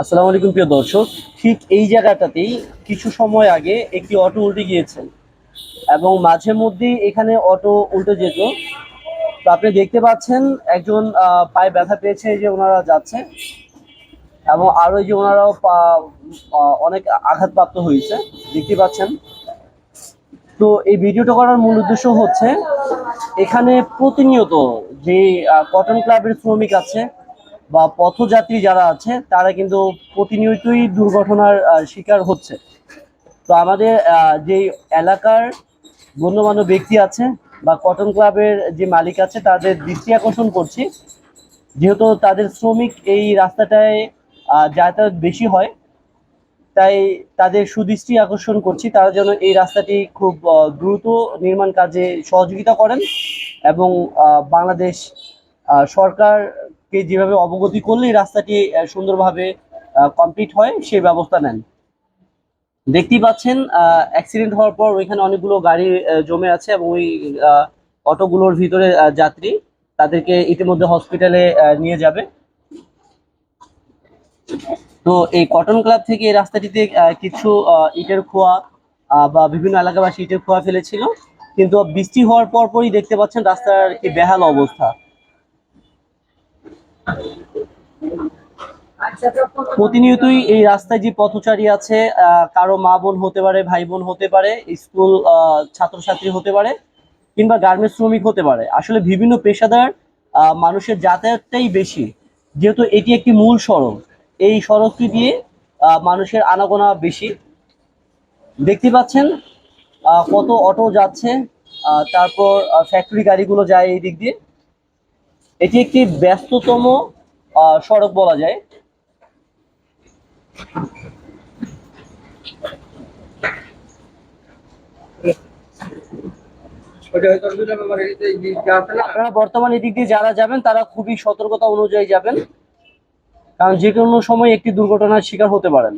আসসালামু আলাইকুম প্রিয় দর্শক, ঠিক এই জায়গাটাতেই কিছু সময় আগে একটি অটো উল্টে গিয়েছে এবং মাঝে মধ্যেই এখানে অটো উল্টে যেত। তো আপনি দেখতে পাচ্ছেন, একজন পায়ে ব্যথা পেয়েছে যে ওনারা যাচ্ছে এবং আরও এই যে ওনারাও অনেক আঘাতপ্রাপ্ত হয়েছে, দেখতে পাচ্ছেন। তো এই ভিডিওটা করার মূল উদ্দেশ্য হচ্ছে, এখানে প্রতিনিয়ত যে কটন ক্লাবের শ্রমিক আছে বা পথযাত্রী যারা আছে তারা কিন্তু প্রতিনিয়তই দুর্ঘটনার শিকার হচ্ছে। তো আমাদের যে এলাকার গণ্যমান্য ব্যক্তি আছে বা কটন ক্লাবের যে মালিক আছে তাদের দৃষ্টি আকর্ষণ করছি। যেহেতু তাদের শ্রমিক এই রাস্তাটায় যাতায়াত বেশি হয় তাই তাদের সুদৃষ্টি আকর্ষণ করছি। তারা যেন এই রাস্তাটি খুব দ্রুত নির্মাণ কাজে সহযোগিতা করেন এবং বাংলাদেশ আহ, সরকারকে যেভাবে অবগতি করলে এই রাস্তাটি সুন্দরভাবে কমপ্লিট হয় সেই ব্যবস্থা নেন। দেখতেই পাচ্ছেন অ্যাক্সিডেন্ট হওয়ার পর ওইখানে অনেকগুলো গাড়ি জমে আছে এবং ওই অটোগুলোর ভিতরে যাত্রী তাদেরকে ইতিমধ্যে হসপিটালে নিয়ে যাবে। তো এই কটন ক্লাব থেকে এই রাস্তাটিতে কিছু ইটের খোয়া বা বিভিন্ন এলাকাবাসী ইটের খোয়া ফেলেছিল। কিন্তু বৃষ্টি হওয়ার পর পরই দেখতে পাচ্ছেন রাস্তার কি বেহাল অবস্থা। প্রতিনিয়তই এই রাস্তায় যে পথচারী আছে কারও মা বোন হতে পারে, ভাই বোন হতে পারে, স্কুল ছাত্রছাত্রী হতে পারে, কিংবা গার্মেন্টস শ্রমিক হতে পারে। আসলে বিভিন্ন পেশাদার মানুষের যাতায়াতটাই বেশি। যেহেতু এটি একটি মূল সড়ক, এই সড়কটি দিয়ে মানুষের আনাগোনা বেশি। দেখতে পাচ্ছেন কত অটো যাচ্ছে তারপর ফ্যাক্টরি গাড়িগুলো যায় এই দিক দিয়ে। এটি একটি ব্যস্ততম সড়ক বলা যায়। আপনারা বর্তমানে এদিক দিয়ে যারা যাবেন, তারা খুবই সতর্কতা অনুযায়ী যাবেন। কারণ যে কোনো সময় একটি দুর্ঘটনার শিকার হতে পারেন।